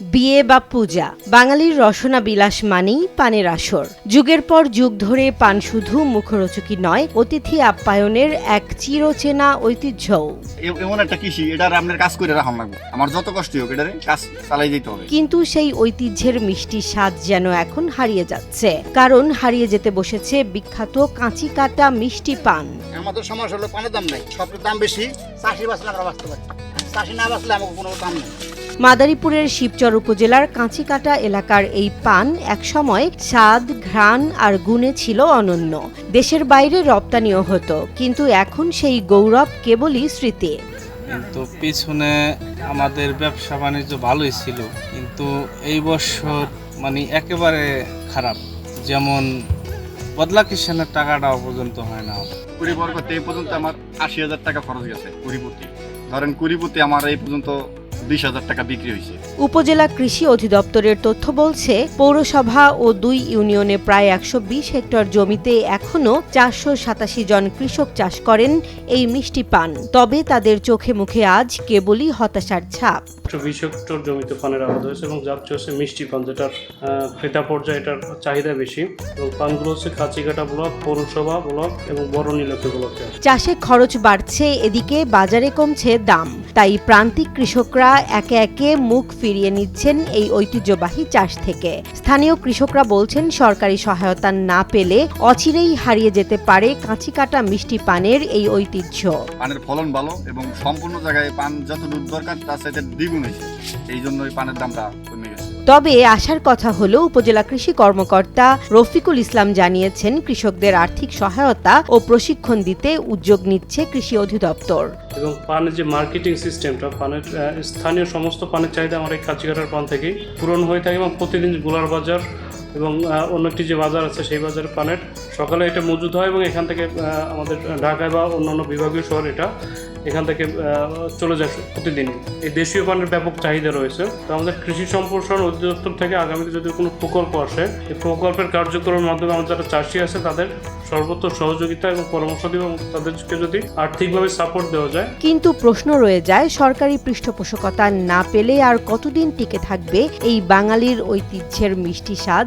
বিয়ে বা পূজা। বাঙালির রসনা বিলাস মানেই পানের আসর। যুগের পর যুগ ধরে পান শুধু মুখরোচকই নয় অতিথি আপ্যায়নের এক চিরচেনা ঐতিহ্যও। এমন একটা কৃষি এটার আপনার কাজ করে রাখান লাগবে। আমার যত কষ্ট হোক এটারে কাজ চালাই যেতে হবে। কিন্তু সেই ঐতিহ্যের মিষ্টি স্বাদ যেন এখন হারিয়ে যাচ্ছে। কারণ হারিয়ে যেতে বসেছে বিখ্যাত কাঁচি কাটা মিষ্টি পান। আমাদের সমস্যা হলো পানের দাম নাই সবের দাম বেশি চাষি বাঁচলে আমরা বাঁচতে পারি। চাষি না বাঁচলে আমাকে কোনো দাম নেই। মাদারীপুরের শিবচর উপজেলার কাঁচিকাটা এলাকার এই পান একসময় স্বাদ ঘ্রাণ আর গুণে ছিল অনন্য। দেশের বাইরে রপ্তানিও হতো কিন্তু এখন সেই গৌরব কেবলই স্মৃতি। কিন্তু পিছনে আমাদের ব্যবসা বাণিজ্য ভালোই ছিল কিন্তু এই বছর মানে একেবারে খারাপ। যেমন বদলা কিষানের টাকাটাও পর্যন্ত হয় না। কুড়ি বর করতে এই পর্যন্ত আমার আশি হাজার টাকা খরচ গেছে কুড়িপতি ধরেন কুড়িপতি আমার এই পর্যন্ত বিশ হাজার টাকা বিক্রি হয়েছে। উপজেলা কৃষি অধিদপ্তরের তথ্য বলছে পৌরসভা ও দুই ইউনিয়নে প্রায় একশো বিশ হেক্টর জমিতে এখনও চারশো সাতাশি জন কৃষক চাষ করেন এই মিষ্টি পান। তবে তাদের চোখে মুখে আজ কেবলই হতাশার ছাপ। একশো বিশ হেক্টর জমিতে পানের আবাদ হয়েছে এবং যাচ্ছে হচ্ছে মিষ্টি পান যেটার ক্রেতা পর্যায়ে এটার চাহিদা বেশি। এবং পানগুলো হচ্ছে ব্লক পৌরসভা ব্লক এবং বড় নীলক্ষী ব্লকে। চাষে খরচ বাড়ছে এদিকে বাজারে কমছে দাম। তাই প্রান্তিক কৃষকরা একে একে মুখ ফিরিয়ে নিচ্ছেন এই ঐতিহ্যবাহী চাষ থেকে। স্থানীয় কৃষকরা বলছেন, সরকারি সহায়তা না পেলে অচিরেই হারিয়ে যেতে পারে কাঁচি কাটা মিষ্টি পানের এই ঐতিহ্য। পানের ফলন ভালো এবং সম্পূর্ণ জায়গায় পান যত দরকার, তার সাথে দ্বিগুণ হয়েছে। এই জন্য এই পানের দামটা কমে গেছে। তবে আসার কথা হলো উপজেলা কৃষি কর্মকর্তা রফিকুল ইসলাম জানিয়েছেন, কৃষকদের আর্থিক সহায়তা ও প্রশিক্ষণ দিতে উদ্যোগ নিচ্ছে কৃষি অধিদপ্তর। এবং পানের যে মার্কেটিং সিস্টেমটা, পানের স্থানীয় সমস্ত পানের চাহিদা আমার এই কাঁচিকাটার পান থেকেই পূরণ হয়ে থাকে এবং প্রতিদিন গোলার বাজার এবং অন্য একটি যে বাজার আছে সেই বাজারে পানের সকালে এটা মজুদ হয় এবং এখান থেকে আমাদের ঢাকায় বা অন্যান্য বিভাগীয় শহর এটা এখান থেকে চলে যায় প্রতিদিন। এই দেশীয় পানের ব্যাপক চাহিদা রয়েছে। তো আমাদের কৃষি সম্প্রসারণ অধিদপ্তর থেকে আগামীতে যদি কোনো প্রকল্প আসে, এই প্রকল্পের কার্যক্রমের মাধ্যমে আমাদের যারা চাষি আছে, তাদের সর্বত্র সহযোগিতা এবং পরামর্শ দিব এবং তাদেরকে যদি আর্থিকভাবে সাপোর্ট দেওয়া যায়। কিন্তু প্রশ্ন রয়ে যায়, সরকারি পৃষ্ঠপোষকতা না পেলে আর কতদিন টিকে থাকবে এই বাঙালির ঐতিহ্যের মিষ্টি স্বাদ?